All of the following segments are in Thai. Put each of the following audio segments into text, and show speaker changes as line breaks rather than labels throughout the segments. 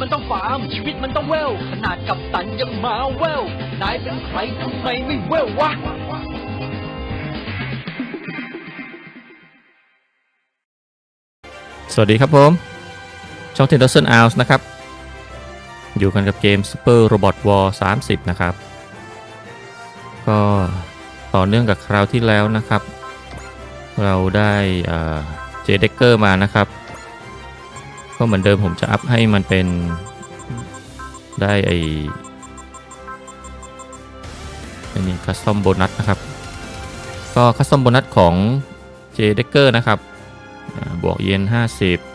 มันต้องฟาร์ม ชีวิตมันต้องเวลขนาดกับตันยังมาเวลนายเป็นใครทำไมไม่เวลวะ
สวัสดีครับผม ช่องเทนเดอร์เซนอาร์นะครับ อยู่กันกับเกม Super Robot War 30 นะครับ ก็ต่อเนื่องกับคราวที่แล้วนะครับ เราได้เจเดกเกอร์มานะครับ ก็เหมือนเดิมผมจะอัพให้มันเป็นได้ไออันนี้คัสตอมโบนัสนะครับ ก็คัสตอมโบนัสของเจเดกเกอร์นะครับ บวกเยน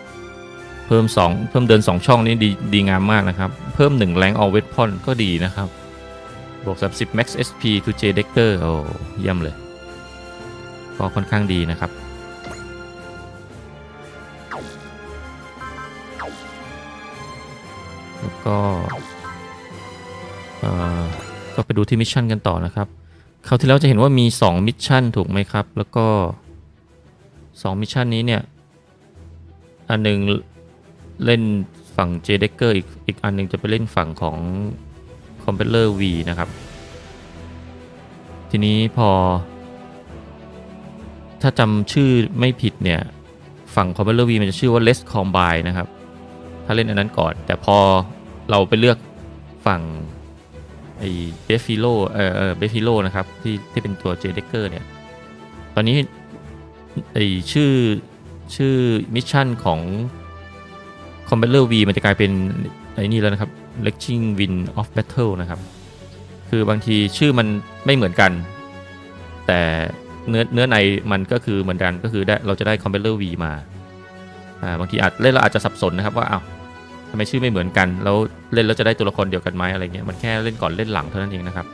50 เพิ่ม 2 เพิ่มเดิน 2 ช่องนี้ดีดีงามมากนะครับ เพิ่ม 1 แรงออเวทพอนก็ดีนะครับ บวก 30 max SP to J Decker โอ้เยี่ยมเลย ก็ค่อนข้างดีนะครับ แล้วก็ก็ไปดูที่มิชชั่นกันต่อนะครับคราวที่แล้วจะเห็นว่ามี 2 มิชชั่นถูกไหมครับ แล้วก็สองมิชชั่นนี้เนี่ย อันหนึงเล่นฝั่ง J Decker อีกอีกอันหนึงจะไปเล่นฝั่งของ c o m p e l e r V นะครับ ทีนี้พอ ถ้าจำชื่อไม่ผิดเนี่ย ฝั่ง c o m p e l e r V มันจะชื่อว่า Less Combine นะครับ ถ้าเล่นอันนั้นก่อน แต่พอเราไปเลือกฝั่งไอ้เบฟฟิโลเออเออเบฟฟิโลนะครับที่ที่เป็นตัว J Decker เนี่ย ตอนนี้ไอชื่อชื่อมิชชั่นของ c o m b a t t e r V มันจะกลายเป็นไอ้นี่แล้วนะครับ Leching Wind of Battle นะครับ คือบางทีชื่อมันไม่เหมือนกัน แต่เนื้อเนื้อในมันก็คือเหมือนกันก็คือได้เราจะได้ c o m b a t t e r V มาอ่า บางทีอาจเล่นแล้วอาจจะสับสนนะครับว่าอ้าวทำไมชื่อไม่เหมือนกัน แล้วเล่นแล้วจะได้ตัวละครเดียวกันไหมอะไรเงี้ยมันแค่เล่นก่อนเล่นหลังเท่านั้นเองนะครับ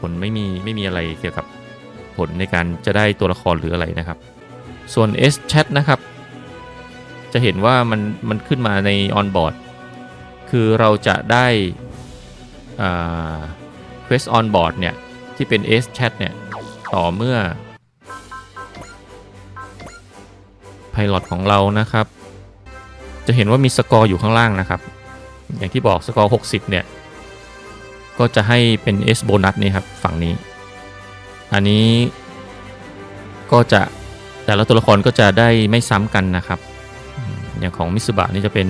ผลไม่มีไม่มีอะไรเกี่ยวกับผลในการจะได้ตัวละครหรืออะไรนะครับ ส่วน S Chat นะครับ จะเห็นว่ามันมันขึ้นมาใน on board คือเราจะได้ quest on board เนี่ยที่เป็น S Chat เนี่ยต่อเมื่อ Pilot ของเรานะครับ จะเห็นว่ามีสกอร์อยู่ข้างล่างนะครับ อย่างที่บอกสกอร์ 60 เนี่ย ก็จะให้เป็น S bonus นี่ครับ ฝั่งนี้ อันนี้ก็จะแต่ละตัวละครก็จะได้ไม่ซ้ำกันนะครับ อย่างของมิสบะนี่จะเป็น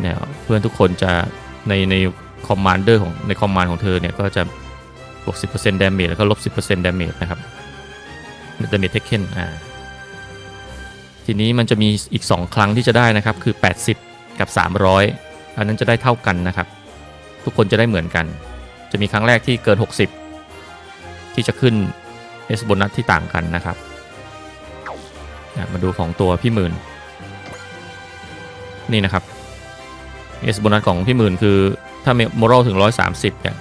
เนี่ยเพื่อนทุกคนจะในในคอมมานเดอร์ของในคอมมานของเธอเนี่ยก็จะบวก 10% damage แล้วก็ลบ 10% damage นะครับ damage taken อ่า ทีนี้มันจะมีอีก 2 ครั้งที่จะได้นะครับ คือ 80 กับ 300 อันนั้นจะได้เท่ากันนะครับ ทุกคนจะได้เหมือนกัน จะมีครั้งแรกที่เกิน 60 ที่จะขึ้น S โบนัสที่ต่างกันนะครับ มาดูของตัวพี่หมื่น นี่นะครับ S โบนัสของพี่หมื่นคือถ้าโมรัลถึง 130เนี่ย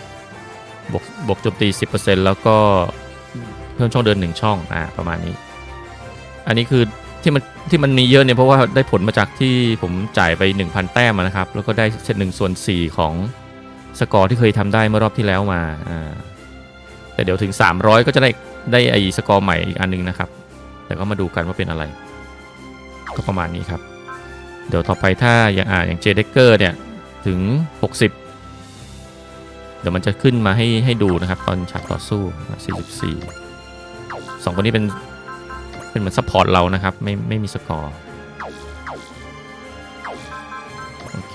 บวกบวกโจมตี 10%แล้วก็เพิ่มช่องเดิน 1 ช่องอ่าประมาณนี้ อันนี้คือ ที่มันที่มันมีเยอะเนี่ยเพราะว่าได้ผลมาจากที่ผมจ่ายไป 1,000 แต้มนะครับ แล้วก็ได้เซตหนึ่งส่วน4 ของสกอร์ที่เคยทำได้เมื่อรอบที่แล้วมาอ่าแต่เดี๋ยวถึง 300 ก็จะได้ได้ไอ้สกอร์ใหม่อีกอันนึงนะครับ แต่ก็มาดูกันว่าเป็นอะไร ก็ประมาณนี้ครับ เดี๋ยวต่อไปถ้าอย่างอ่าอย่างเจเดเกอร์เนี่ยถึง 60 เดี๋ยวมันจะขึ้นมาให้ให้ดูนะครับ ตอนฉากต่อสู้ 44สองคนนี้เป็น เป็นเหมือนซัพพอร์ตเรานะครับ ไม่ไม่มีสกอร์โอเค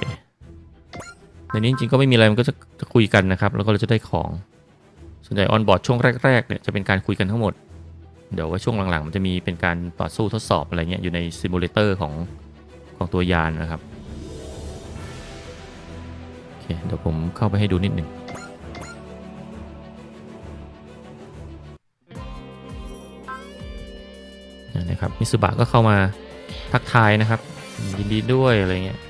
ในนี้จริงๆก็ไม่มีอะไรมันก็จะจะคุยกันนะครับ แล้วก็เราจะได้ของส่วนใหญ่ออนบอร์ดช่วงแรกๆเนี่ยจะเป็นการคุยกันทั้งหมด เดี๋ยวว่าช่วงหลังๆ มันจะมีเป็นการต่อสู้ทดสอบอะไรเงี้ยอยู่ในซิมูเลเตอร์ของของตัวยานนะครับโอเคเดี๋ยวผมเข้าไปให้ดูนิดหนึ่ง นะครับมิสุบะก็เข้ามาทักทายนะครับ ยินดีด้วยอะไรเงี้ย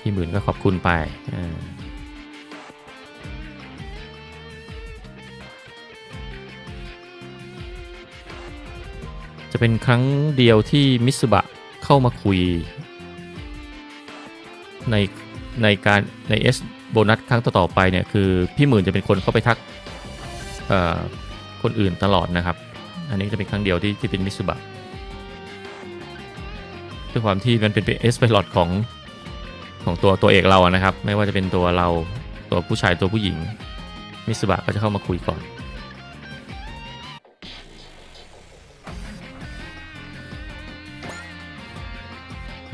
พี่หมื่นก็ขอบคุณไปจะเป็นครั้งเดียวที่มิสุบะเข้ามาคุย ในในการใน S โบนัสครั้งต่อๆไปเนี่ยคือพี่หมื่นจะเป็นคนเข้าไปทักคนอื่นตลอดนะครับ อันนี้จะเป็นครั้งเดียวที่ที่เป็นมิสุบะด้วยความที่มันเป็นเป็น S ไพลอตของของตัวตัวเอกเราอะนะครับ ไม่ว่าจะเป็นตัวเราตัวผู้ชายตัวผู้หญิง มิสุบะก็จะเข้ามาคุยก่อน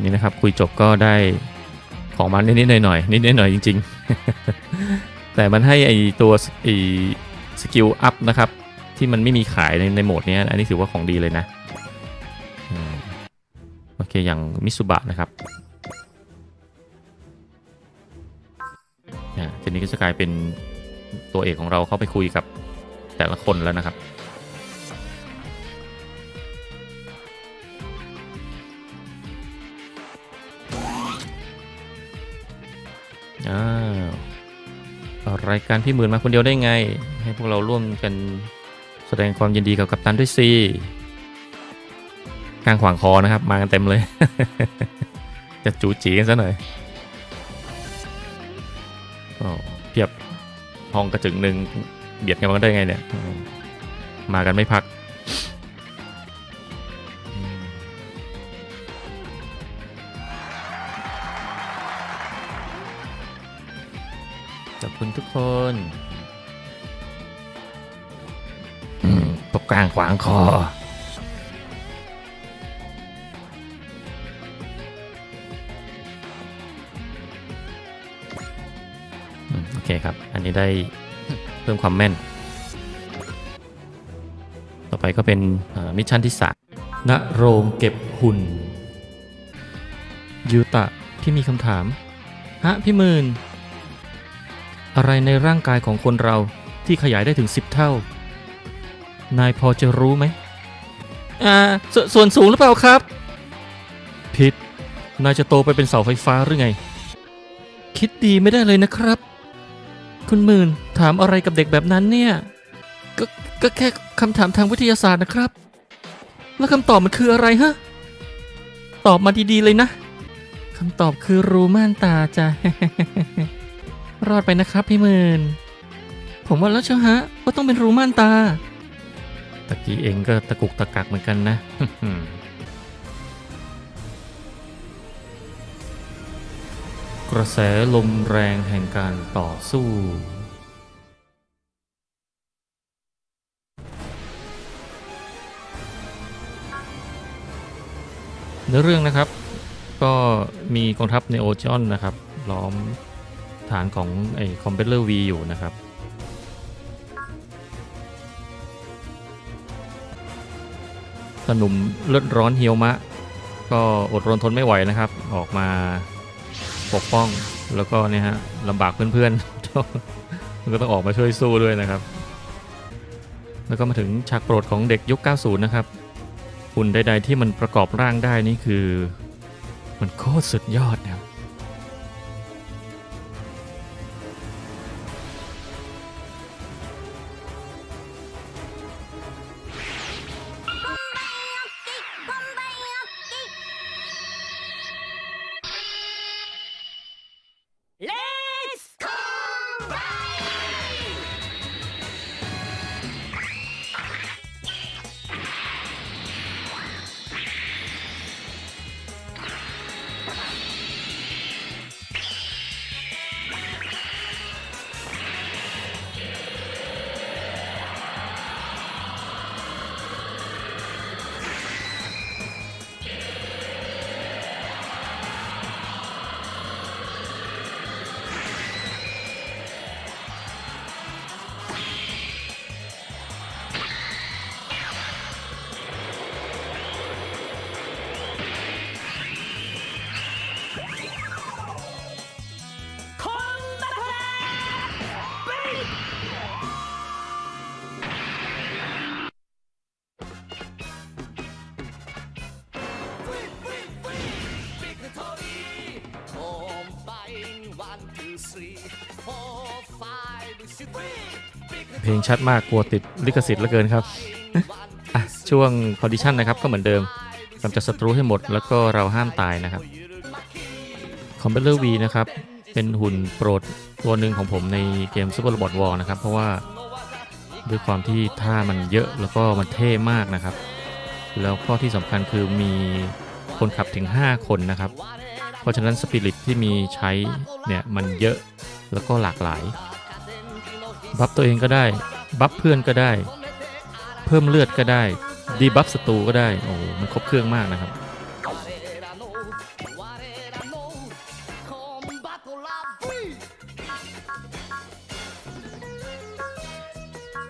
นี่นะครับคุยจบก็ได้ของมันนิดๆหน่อยๆนิดๆหน่อยจริง ๆ แต่มันให้ไอตัวไอสกิลอัพนะครับ ที่มันไม่มีขายในในโหมดนี้อันนี้ถือว่าของดีเลยนะโอเคอย่างมิสุบะนะครับอ่าทีนี้ก็จะกลายเป็นตัวเอกของเราเข้าไปคุยกับแต่ละคนแล้วนะครับ อ้าวรายการพี่หมื่นมาคนเดียวได้ไง ให้พวกเราร่วมกัน แสดงความยินดีกับกัปตันด้วยสิกลางขวางคอนะครับ มากันเต็มเลย จะจูจีกันซะหน่อยอเพียบห้องกระจึงหนึ่งเบียดกันมาได้ไงเนี่ย มากันไม่พักขอบคุณทุกคน กลางขวางคอ โอเคครับ อันนี้ได้เพิ่มความแม่น ต่อไปก็เป็นมิชชั่นที่สามณโรงเก็บหุ่น ยูตะพี่มีคำถาม ฮะ พี่มื่น อะไรในร่างกายของคนเราที่ขยายได้ถึง 10 เท่า นายพอจะรู้ไหม อ่าสส่วนสูงหรือเปล่าครับผิดนายจะโตไปเป็นเสาไฟฟ้าหรือไง คิดดีไม่ได้เลยนะครับ คุณหมื่นถามอะไรกับเด็กแบบนั้นเนี่ย ก็ก็แค่คำถามทางวิทยาศาสตร์นะครับ แล้วคำตอบมันคืออะไรฮะ ตอบมาดีๆเลยนะคำตอบคือรูม่านตาจ้ะ รอดไปนะครับพี่หมื่น ผมว่าแล้วเชียวฮะว่าต้องเป็นรูม่านตา ตะกี้เองก็ตะกุกตะกักเหมือนกันนะกระแสลมแรงแห่งการต่อสู้เนื้อเรื่องนะครับ ก็มีกองทัพในโอจอนนะครับ ล้อมฐานของไอ้คอมเพลเลอร์วีอยู่นะครับ สหนุ่มเลือดร้อนเฮียวมะ ก็อดรนทนไม่ไหวนะครับ ออกมาปกป้องแล้วก็เนี่ยฮะลำบากเพื่อนๆมันก็ต้องออกมาช่วยสู้ด้วยนะครับ แล้วก็มาถึงฉากโปรดของเด็กยุค 90 นะครับหุ่นใด ๆ ที่มันประกอบร่างได้นี่คือ มันโคตรสุดยอดนะครับ เงชัดมากกลัวติดลิขสิทธิ์เหลือเกินครับอะช่วงคอนดิชันนะครับก็เหมือนเดิมกำจัดศัตรูให้หมดแล้วก็เราห้ามตายนะครับคอมเบลเลอร์วีนะครับเป็นหุ่นโปรดตัวหนึ่งของผมในเกม Super Robot War นะครับ เพราะว่าด้วยความที่ท่ามันเยอะแล้วก็มันเท่มากนะครับ แล้วข้อที่สำคัญคือมีคนขับถึง 5 คนนะครับ เพราะฉะนั้นสปิริตที่มีใช้เนี่ยมันเยอะแล้วก็หลากหลาย บัฟตัวเองก็ได้ บัฟเพื่อนก็ได้ เพิ่มเลือดก็ได้ ดีบัฟศัตรูก็ได้ โอ้มันครบเครื่องมากนะครับ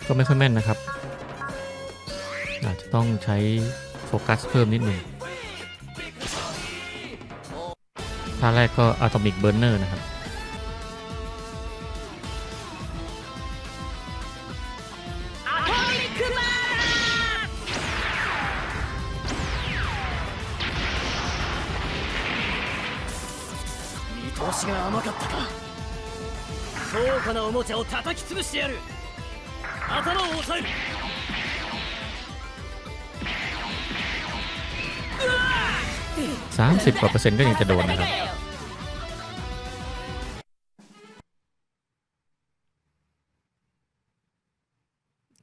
ก็ไม่ค่อยแม่นนะครับ อาจจะต้องใช้โฟกัสเพิ่มนิดหนึ่งท่าแรกก็ Atomic Burner นะครับ
見通しが甘かったか高価なおもちゃを叩き潰してやる頭を押さえる
30กว่าเปอร์เซ็นต์ก็ยังจะโดนนะครับ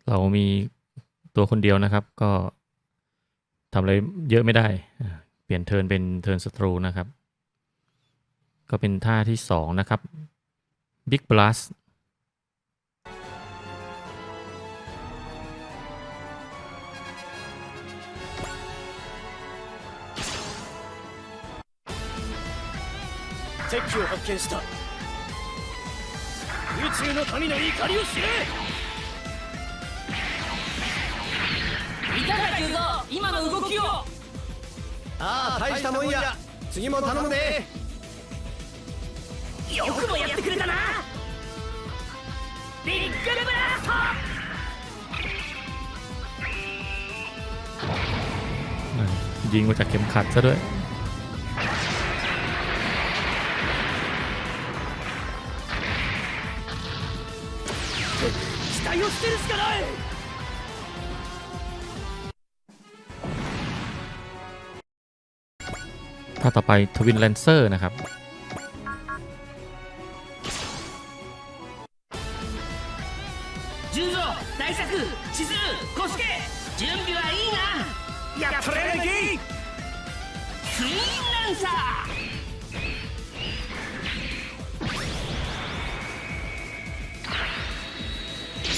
เรามีตัวคนเดียวนะครับ ก็ทำอะไรเยอะไม่ได้อ่าเปลี่ยนเทิร์นเป็นเทิร์นศัตรูนะครับ ก็เป็นท่าที่ 2 นะครับ Big Blast
敵機を発見した宇宙の民の怒りを知れ
いただくぞ今の動きを
ああ大したもんや次も頼むね
よくもやってくれたなビッグブラスト
อ่ายิงมาจากเข็มขัดซะด้วย
期待を捨てるしかない
ท่าต่อไปทวินแลนเซอร์นะครับ
十蔵大作千鶴小助準備はいいな。
やっとれレギ
ツインランサー。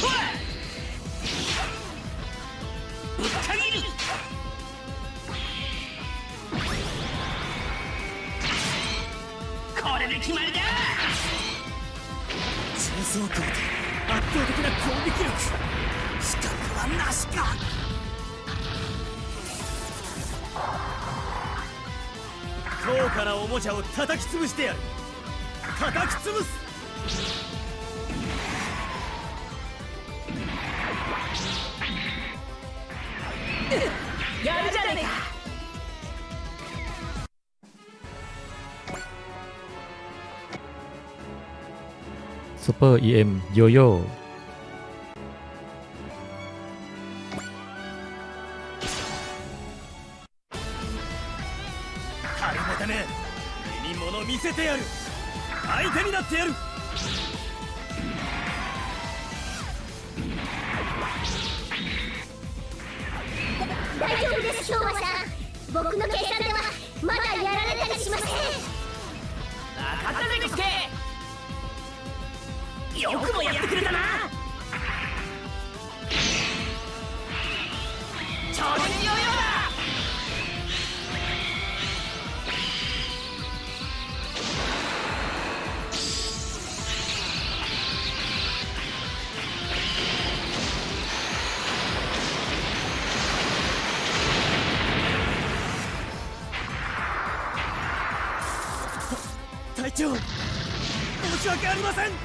とわぶった切る。これで決まりだ。
チェーンソーク圧倒的な攻撃力。資格はなしか。高価なおもちゃを叩き潰してやる。叩き潰す
やるじゃねえか。
เปอร์ EM โยโย่
ハリネタめ目に物見せてやる相手になってやる
大丈夫です昭和さん僕の計算ではまだやられたりしません
分かったぜコスケ よくもやってくれたな。超人ヨーヨーだ。
隊長申し訳ありません。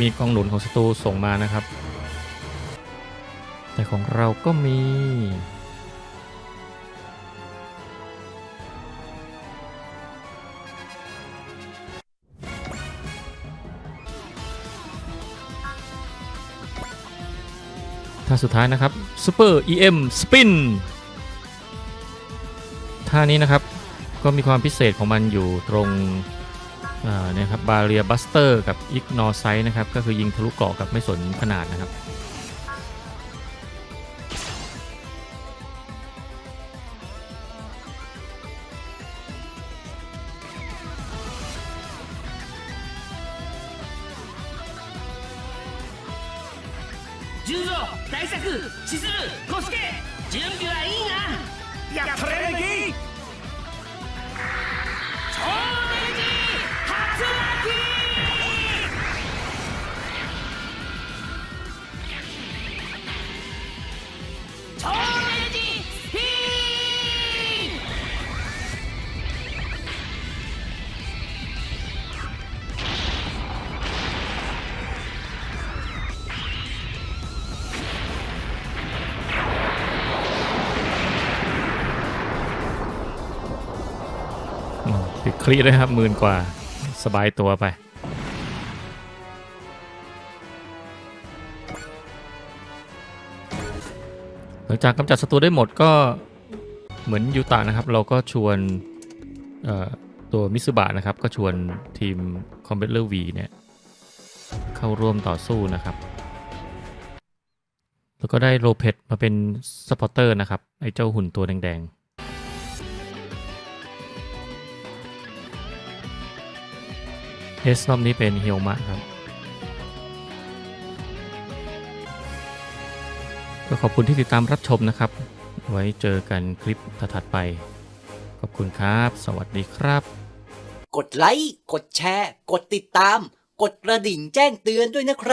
มีกองหนุนของศัตรูส่งมานะครับ แต่ของเราก็มีถ้าสุดท้ายนะครับซูเปอร์ EM สปินท่านี้นะครับก็มีความพิเศษของมันอยู่ตรง เนี่ยครับบาเรียบัสเตอร์กับ Ignore Sight นะครับ ก็คือยิงทะลุเกราะกับไม่สนขนาดนะครับ
純蔵大作千鶴小助準備はいいな
やっとれ
คลีด้วยครับหมื่นกว่าสบายตัวไป หลังจากกำจัดศัตรูได้หมดก็เหมือนยูตะนะครับ เราก็ชวนตัวมิสุบะนะครับ ก็ชวนทีมคอมเบตเลอร์วีเนี่ยเข้าร่วมต่อสู้นะครับ แล้วก็ได้โรเพตมาเป็นสปอร์เตอร์นะครับ ไอ้เจ้าหุ่นตัวแดงๆ เอสรอบนี้เป็นเฮลมะครับ ก็ขอบคุณที่ติดตามรับชมนะครับ ไว้เจอกันคลิปถัดๆไป ขอบคุณครับ สวัสดีครับ
กดไลค์ กดแชร์ กดติดตาม กดกระดิ่งแจ้งเตือนด้วยนะครับ